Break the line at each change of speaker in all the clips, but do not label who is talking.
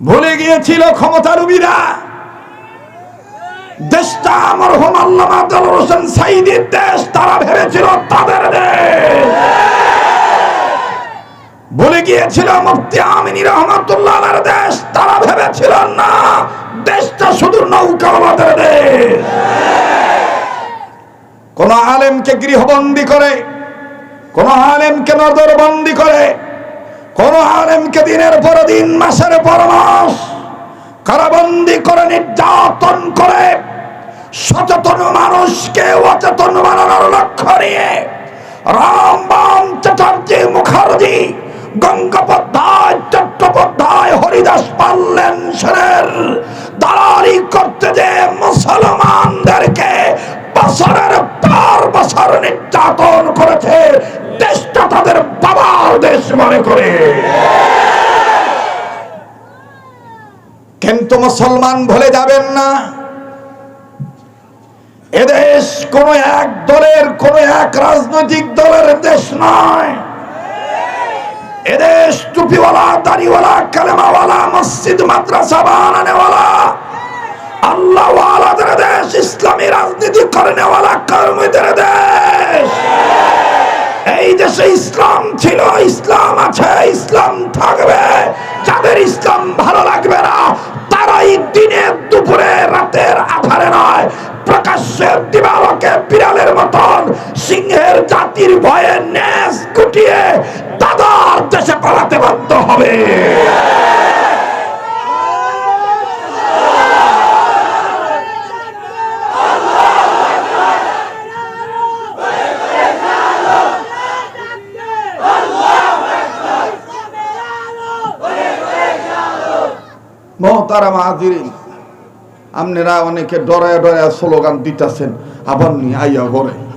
ভুলে গিয়েছিল ক্ষমতারুবীরা দেশটা আমার হোম আল্লামা আব্দুল হোসেন সাইদির দেশ, তারা ভেবেছিল তাদের দেশ। ভুলে গিয়েছিল মুফতি আমিনী রহমতুল্লাহ দেশ, তারা ভেবেছিল না, দেশটা শুধু নৌকাওয়ালাদের দেশ। কোন আলেমকে গৃহবন্দী করে, কোন আলেমকে নজরবন্দি করে দিনের পর দিন, মাসের পর মাস কারাবন্দি করে, নির্যাতন করে, সচেতন মানুষকে অচেতন বানানোর লক্ষ্য নিয়ে রামবাম চ্যাটার্জি মুখার্জি, গঙ্গোপাধ্যায়, চট্টোপাধ্যায়, হরিদাস পাল্লেন সেনের দালালি করতে যে মুসলমানদেরকে বছরের পর বছর নির্যাতন করেছে, দেশটা তাদের বাবার দেশ মনে করে। কিন্তু মুসলমান ভুলে যাবেন না। এদেশ কোন এক দলের, কোন এক রাজনৈতিক দলের দেশ নয়। এদেশ টুপিওয়ালা, দাড়িওয়ালা, কালেমাওয়ালা, মসজিদ, মাদ্রাসা, বানানেওয়ালা, আল্লাহওয়ালাদের দেশ, ইসলামী রাজনীতি করেনেওয়ালা, কর্মীদের দেশ। এই দেশে ইসলাম ছিল, ইসলাম আছে হবে। আপনারা অনেকে ডরায় ডরায় স্লোগান দিতেছেন আবার নি আইয়া ঘরে।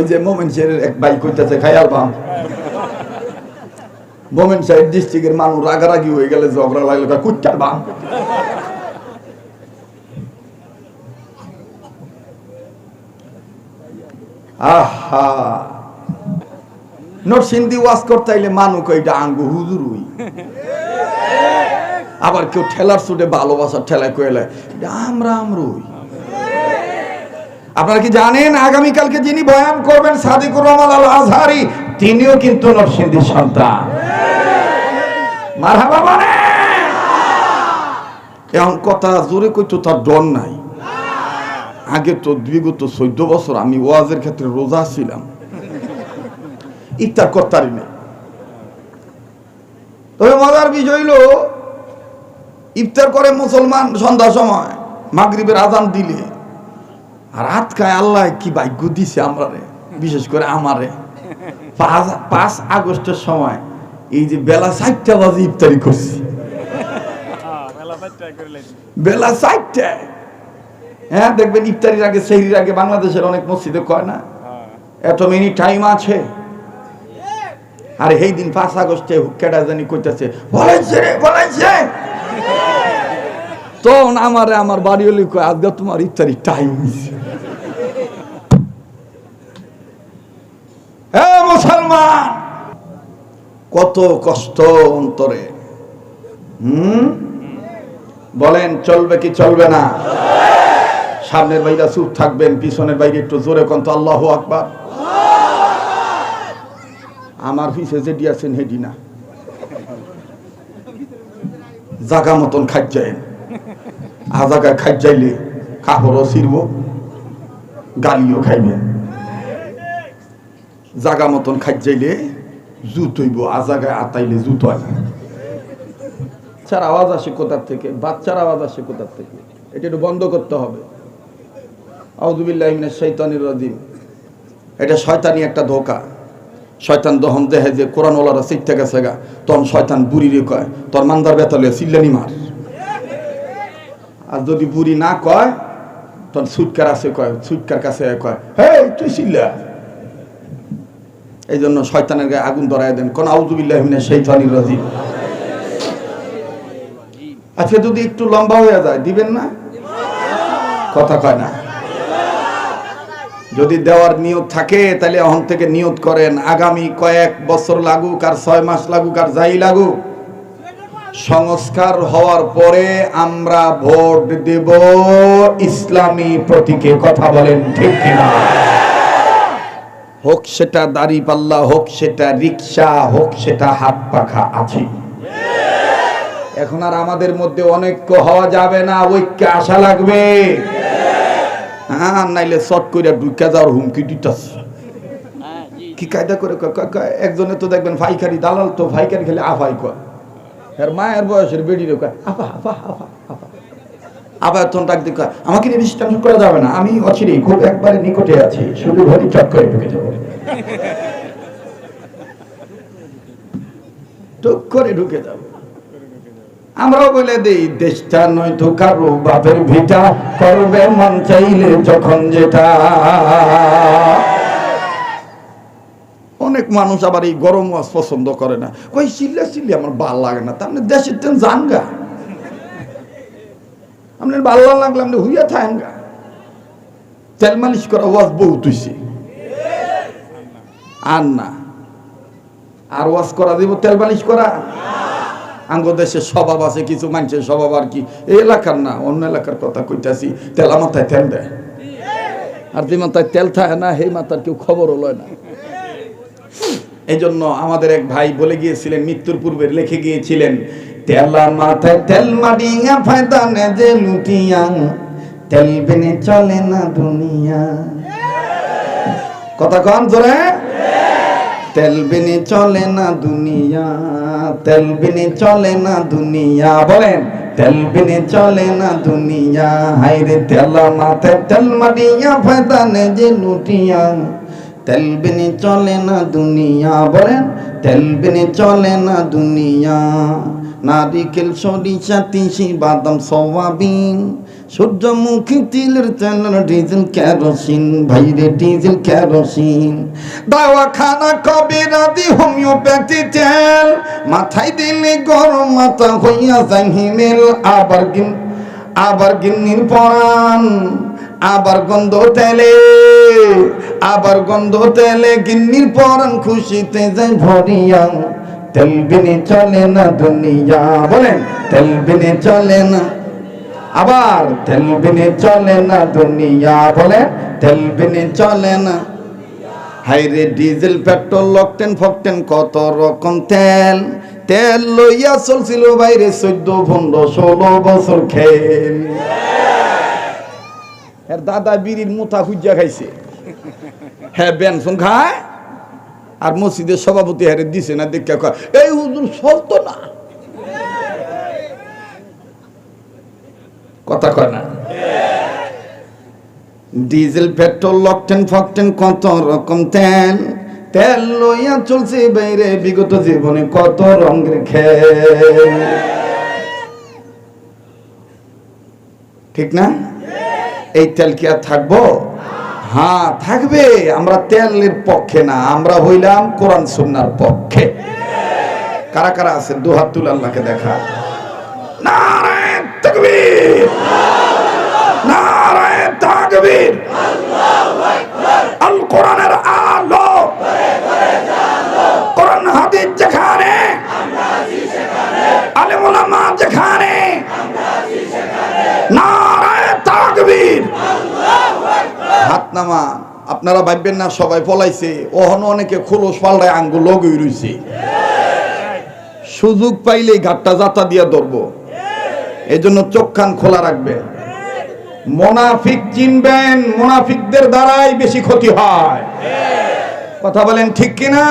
ওই যে মোমেন শের এক বাইক কইতেছে খায়াল বাম মোমেন সাহেব ডিস্ট্রিক্টের মানুষ রাগারাগি হয়ে গেলে ঝগড়া লাগলে কুচ্চার বাম আহা! নরসিংদী ওয়াজ করতে মানুক এটা আঙ্গু হুজুর আবার কেউ ঠেলার সুটে ভালোবাসার ঠেলায় কইলে আমরা আমরুই আপনারা কি জানেন আগামীকালকে যিনি বয়ান করবেন সাদিকুর রহমান আল আজহারি তিনিও কিন্তু নরসিংদীর সন্তান। মারহাবা মানে? এখন কথা জোরে কইতো তার ডর নাই। আগে তো বিগত চোদ্দ বছর আমি ওয়াজের ক্ষেত্রে রোজা ছিলাম। ইফতার করতারি নেই। তবে মজার বিষয় হইল, ইফতার করে মুসলমান সন্ধ্যার সময়, মাগরিবের আজান দিলে আর খায় আল্লাহ কি ভাগ্য দিছে আমরা? রে বিশেষ করে আমারে। পাঁচ পাঁচ আগস্টের সময় এই যে বেলা চারটা বাজে ইফতারি করছি। বেলা চারটায় হ্যাঁ দেখবেন ইফতারির আগে, সেহরির আগে বাংলাদেশের অনেক মসজিদে কয় না? এত মিনিট টাইম আছে। আর এই দিন পাঁচ আগস্টে কেডা জানি কইতেছে বলেছে বলেছে তখন আমারে আমার বাড়ি হলে আজকে তোমার ইফতারি টাইম হ্যাঁ মুসলমান, কত কষ্ট অন্তরে, হুম? বলেন, চলবে কি চলবে না? সামনের বাইরে চুপ থাকবেন, পিছনের বাইরে একটু জোরে কন্ত আল্লাহ আকবার। আমার পিছে যেটি আছেন হেডি না। জাগা মতন খাইজাইন আজাগা খাইজাইলে কাপড়ও ছিড়ব, গালিও খাইবেন জাগা মতন খাইজাইলে জুত হইব, আজাগায় আতাইলে জুত হয়। বাচ্চার আওয়াজ আসে কোথার থেকে? বাচ্চার আওয়াজ আসে কোথার থেকে? এটা একটু বন্ধ করতে হবে। আউদুবিল্লাহ শৈতানির রাজিম। এটা শয়তানি একটা ধোকা। শয়তান দহন দেহে যে কোরআন ওলারা শিখতে গেছে গা, তখন শয়তান বুড়ি রে কয়, তোর মান্দার বেতালে চিল্লানি মার। আর যদি বুড়ি না কয়, তখন সুটকার আছে কয় সুটকার কাছে কয় হে তুই এই জন্য শয়তানের গায়ে আগুন ধরাই দেন। কোন আউজুবিল্লাহ শৈতানির রাজিম। আজকে যদি একটু লম্বা হয়ে যায়, দিবেন না? কথা কয় না। যদি দেওয়ার নিয়ত থাকে, তাহলে এখন থেকে নিয়ত করেন। আগামী কয়েক বছর লাগুক আর ছয় মাস লাগুক আর যাই লাগুক সংস্কার হওয়ার পরে আমরা ভোট দেব। ইসলামী প্রতীকে কথা বলেন ঠিক কিনা? হোক সেটা দাড়ি পাল্লা, হোক সেটা রিক্সা, হোক সেটা হাত পাখা আছে। এখন আর আমাদের মধ্যে অনৈক্য হওয়া যাবে না, ঐক্যে আসা লাগবে। হ্যাঁ নাইলে শর্ট করে ঢুকে যাওয়ার হুমকি দিতেছে কি কায়দা করে একজনে তো দেখবেন ফাইকারি দালাল তো ফাইকারি খেলে আফাই কয়। আর মায়ের বয়সের বেডিরে কয়, আফা আফা আফা আফা। আবার তখন ডাক দিয়ে আমাকে নিয়ে বেশি টেনশন করা যাবে না, আমি অচিরেই খুব একবারে নিকটে আছি, শুধু ঘড়ি চট করে ঢুকে যাব। টুক করে ঢুকে যাব। আমরাও বলে দেই, দেশটা নয়তো কারও বাপের ভিটা, করবে মন চাইলে যখন যেটা। অনেক মানুষ আবার এই গরম ওয়াজ পছন্দ করে না। কই, চিল্লা চিল্লি, আমার ভালো লাগে না। তার দেশের তেন যান গা। আপনার ভালো লাগলে আপনি হুইয়া থাকেন গা। তেল মালিশ করা ওয়াজ বহুত হইছে। আর না। আর ওয়াজ করা দিব, তেল মালিশ করা? আঙ্গ দেশে স্বভাব আছে, কিছু মানুষের স্বভাব আর কি। এই এলাকার না, অন্য এলাকার কথা কইতাছি, তেলা মাথায় তেল দেয়। আর যে মাথায় তেল থাকে না, সেই মাথার কেউ খবরও লয় না। এই জন্য আমাদের এক ভাই বলে গিয়েছিলেন, মৃত্যুর পূর্বে লিখে গিয়েছিলেন, তেলা মাথায় তেল মাডিয়া ফায়দানে যে লুটিয়া, তেল বেনে চলে না দুনিয়া। কথা কন জোরে। তেল বিনে চলে না দুনিয়া, তেল বিনে চলে না দুনিয়া। বলেন, তেল বিনে চলে না দুনিয়া হাইরে তেলা মাথায় তেল মাটিয়া ফায়দানে যে লুটিয়া তেল বিনে চলে না দুনিয়া বলেন তেল বিনে চলে না দুনিয়া। নারিকেল সরিষা, তিসি, বাদাম, সোয়াবিন। সূর্যমুখী তিলের তেল ডিজেল কেরোসিন। ভাইরে ডিজেল কেরোসিন। দাওয়াখানা কবে রাতি হোমিওপ্যাথি তেল। মাথায় দিলে গরম মাথা হইয়া যায় হিমেল। আবার আবার গিন্নির পরাণ। আবার গন্ধ তেলে, আবার গন্ধ তেলে গিন্নির পরাণ খুশিতে যায় ভরিয়া। তেল বিনে চলে না দুনিয়া, বলেন, তেল বিনে চলে না। আবার তেল বিনে চলে না দুনিয়া বলে তেল বিনে চলে না। হাইরে ডিজেল, পেট্রোল, লকটেন, ফকটেন, কত রকম তেল। তেল লইয়া চলছিল বাইরে চোদ্দ, পনেরো, ষোলো বছর খেল এর দাদা বিড়ির মুথা খুঁজা খাইছে। হ্যাঁ বেনসন খায় আর মসজিদের সভাপতি হারে দিছে না দেখে এই হুজুর চলতো না? কথা কয় না। ডিজেল, পেট্রোল, লকটেন, ফকটেন, কত রকম তেল তেল লইয়া চলছে বাইরে, বিগত জীবনে কত রঙের খেল। ঠিক না? এই তেল কি আর থাকব? হ্যাঁ থাকবে। আমরা তেলের পক্ষে না, আমরা হইলাম কোরআন সুন্নার পক্ষে। কারা কারা আছেন? দুহাত তুল আল্লাহকে দেখা। নারায়ণ থাকবে আল কোরআনের আলো কোরআন হাদিস যেখানে আলেম ওলামা যেখানে নারায় তাকবীর হাত নামা আপনারা ভাববেন না, সবাই পলাইছে ওহন অনেকে খোলস পাল্টায় আঙ্গুল লগই রইছে সুযোগ পাইলেই ঘাটটা যাতা দিয়া ধরবো। এই জন্য চোখ কান খোলা রাখবেন মোনাফিক চিনবেন, মোনাফিকদের দ্বারাই বেশি ক্ষতি হয়। কথা বলেন ঠিক কিনা?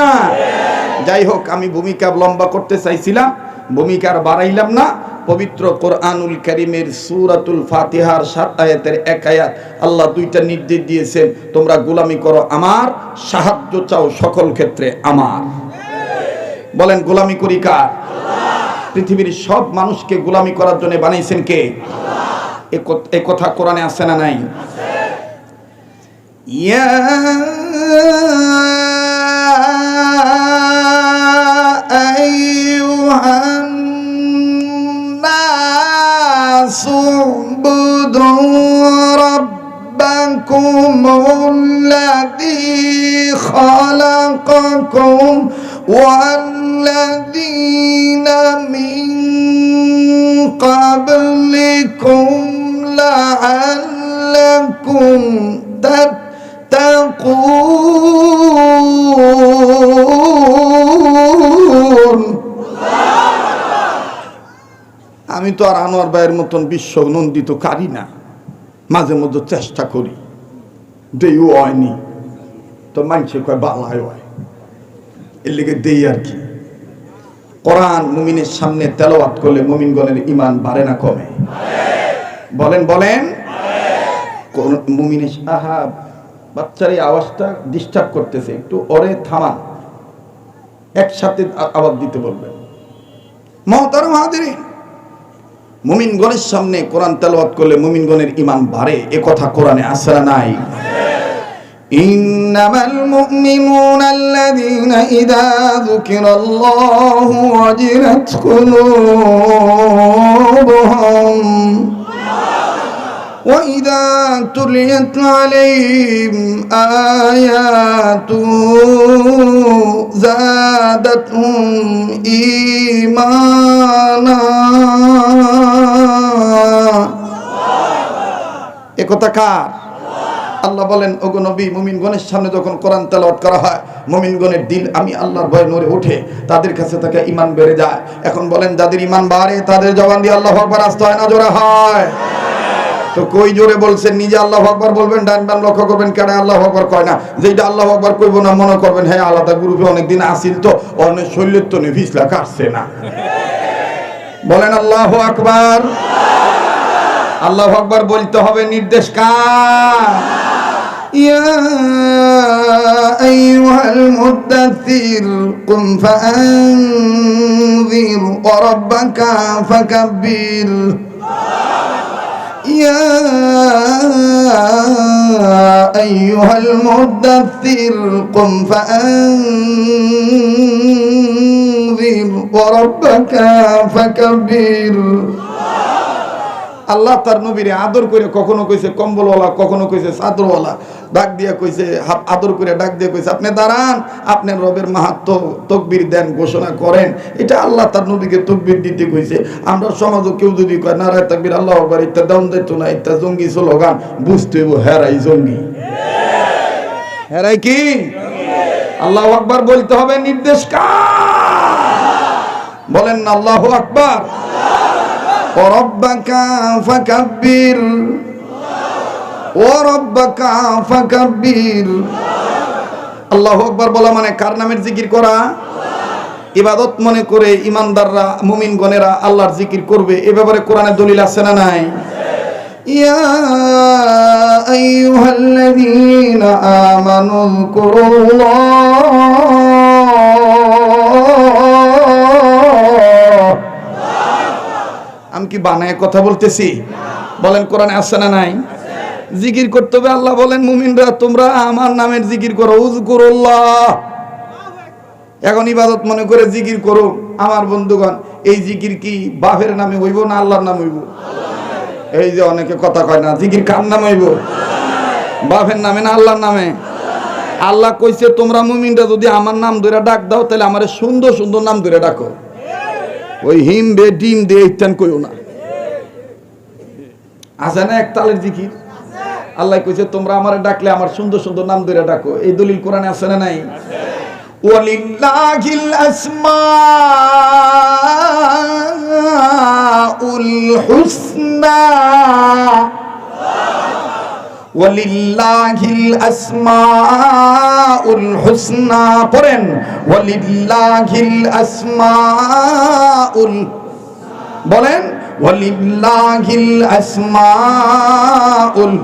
যাই হোক, আমি ভূমিকা লম্বা করতে চাইছিলাম। ভূমিকা আর বাড়াইলাম না। পবিত্র কোরআনুল করিমের সুরাতুল ফাতিহার সাত আয়াতের এক আয়াত আল্লাহ দুইটা নির্দেশ দিয়েছেন, তোমরা গোলামি করো আমার, সাহায্য চাও সকল ক্ষেত্রে আমার। বলেন, গোলামি করি কার? পৃথিবীর সব মানুষকে গোলামি করার জন্য বানাইছেন ক- এ কথা কোরআনে আছে না নাই? ইয়া تتقون আমি তো আর আনোয়ার ভাইয়ের মতন বিশ্ব নন্দিত কারি না মাঝে মধ্যে চেষ্টা করি দেইও হয়নি তো মানছে কয় বালায় হয় এর লেগে দেই আর কি কোরআন মুমিনের সামনে তেলাওয়াত করলে মুমিনগণের ইমান বাড়ে না কমে বলেন বলেন কোন মুমিনের আহা বাচ্চার এই আওয়াজটা ডিস্টার্ব করতেছে একটু ওরে থামান একসাথে আ- আওয়াজ দিতে বলবেন মহতার মাহাদিনী মুমিনগণের সামনে কোরআন তেলাওয়াত করলে মুমিনগণের ইমান বাড়ে এ কথা কোরআনে আছে না নাই إنما المؤمنون الذين إذا ذكر الله وجلت قلوبهم وإذا تليت عليهم آياته زادتهم إيمانا একথা কার আল্লাহ বলেন ওগো নবী মুমিনগণের সামনে যখন কোরআন তেলাওয়াত করা হয় মুমিনগণের দিল আমি আল্লাহর ভয়ে নড়ে ওঠে তাদের কাছে তাকে ইমান বেড়ে যায় এখন বলেন যাদের ইমান বাড়ে তাদের জবান দিয়ে আল্লাহ আকবার আসতে হয় না জোরে হয় তো কই জোরে বলছেন নিজে আল্লাহ আকবার বলবেন ডান বাম লক্ষ্য করবেন কেন আল্লাহ আকবার কয় না যেটা আল্লাহ আকবার কইব না মনে করবেন হ্যাঁ আলাদা গ্রুপে অনেকদিন আসিল তো অনেক শৈলের তো নেভিসলা কাটছে না বলেন আল্লাহ আকবার আল্লাহ আকবার বলতে হবে নির্দেশ কার يا أيها المدثر قم فأنذر وربك فكبر يا أيها المدثر قم فأنذر وربك فكبر আল্লাহ তার নবীরে আদর করে কখনো কইছে কম্বলওয়ালা, কখনো কইছে চাদরওয়ালা, ডাক দিয়া কইছে আদর করে ডাক দিয়ে কইছে, আপনি দাঁড়ান আপনার রবের মাহাত্ম তকবির দেন, ঘোষণা করেন। এটা আল্লাহ তার নবীকে তকবির দিতে কইছে। আমরা সমাজও কেউ যদি কয়, নারায় তাকবির, আল্লাহ আকবার ইত্যা দাম দিত না ইত্যা জঙ্গি স্লোগান, বুঝতে হেরাই জঙ্গি। হেরাই কি? আল্লাহ আকবার বলতে হবে নির্দেশ কার? বলেন না, আল্লাহ আকবার। وربك فكبر وربك فكبر আল্লাহ আকবার বলা মানে কার নামের জিকির করা ইবাদত মনে করে ইমানদাররা মুমিনগণেরা আল্লাহর জিকির করবে এ ব্যাপারে কোরআনে দলিল আছে না নাই يا أيها الذين آمنوا আমি কি বানায় কথা বলতেছি? বলেন, কোরআনে আসছে না নাই? জিকির করতে হবে, আল্লাহ বলেন, মুমিনরা, তোমরা আমার নামের জিকির করো উজকুরুল্লাহ এখন ইবাদত মনে করে জিকির করো, আমার বন্ধুগণ, এই জিকির কি বাপের নামে হইব না আল্লাহর নাম হইব? এই যে অনেকে কথা কয় না, জিকির কার নাম হইব? বাপের নামে না আল্লাহর নামে? আল্লাহ কইছে, তোমরা মুমিনরা যদি আমার নাম ধরে ডাক দাও, তাহলে আমার সুন্দর সুন্দর নাম ধরে ডাকো। ওই হিম বে ডিম দে ইত্যান কইও না। আছে না এক তালের জিকির? আল্লাহ কইছে, তোমরা আমার ডাকলে আমার সুন্দর সুন্দর নাম ধরে ডাকো। এই দলিল কোরআনে আছে না নাই? ওয়ালিল্লাহিল আসমাউল হুসনা। ওয়ালিল্লাহিল আসমাউল হুসনা পড়েন ওয়ালিল্লাহিল আসমাউল বলেন ওয়ালিল্লাহিল আসমাউল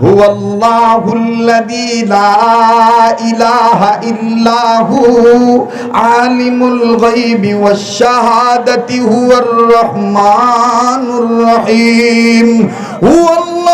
هو الله الذي لا إله إلا هو عالم الغيب والشهادة هو الرحمن الرحيم هو الله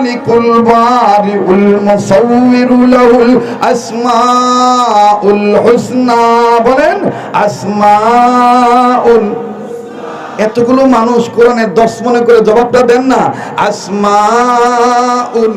খালিকুল বারিউল মুসাউবিরু লাহুল আসমাউল হুসনা। বলেন, আসমাউল। এতগুলো মানুষ কোরআনের দশ মনে করে জবাবটা দেন না। আসমাউল।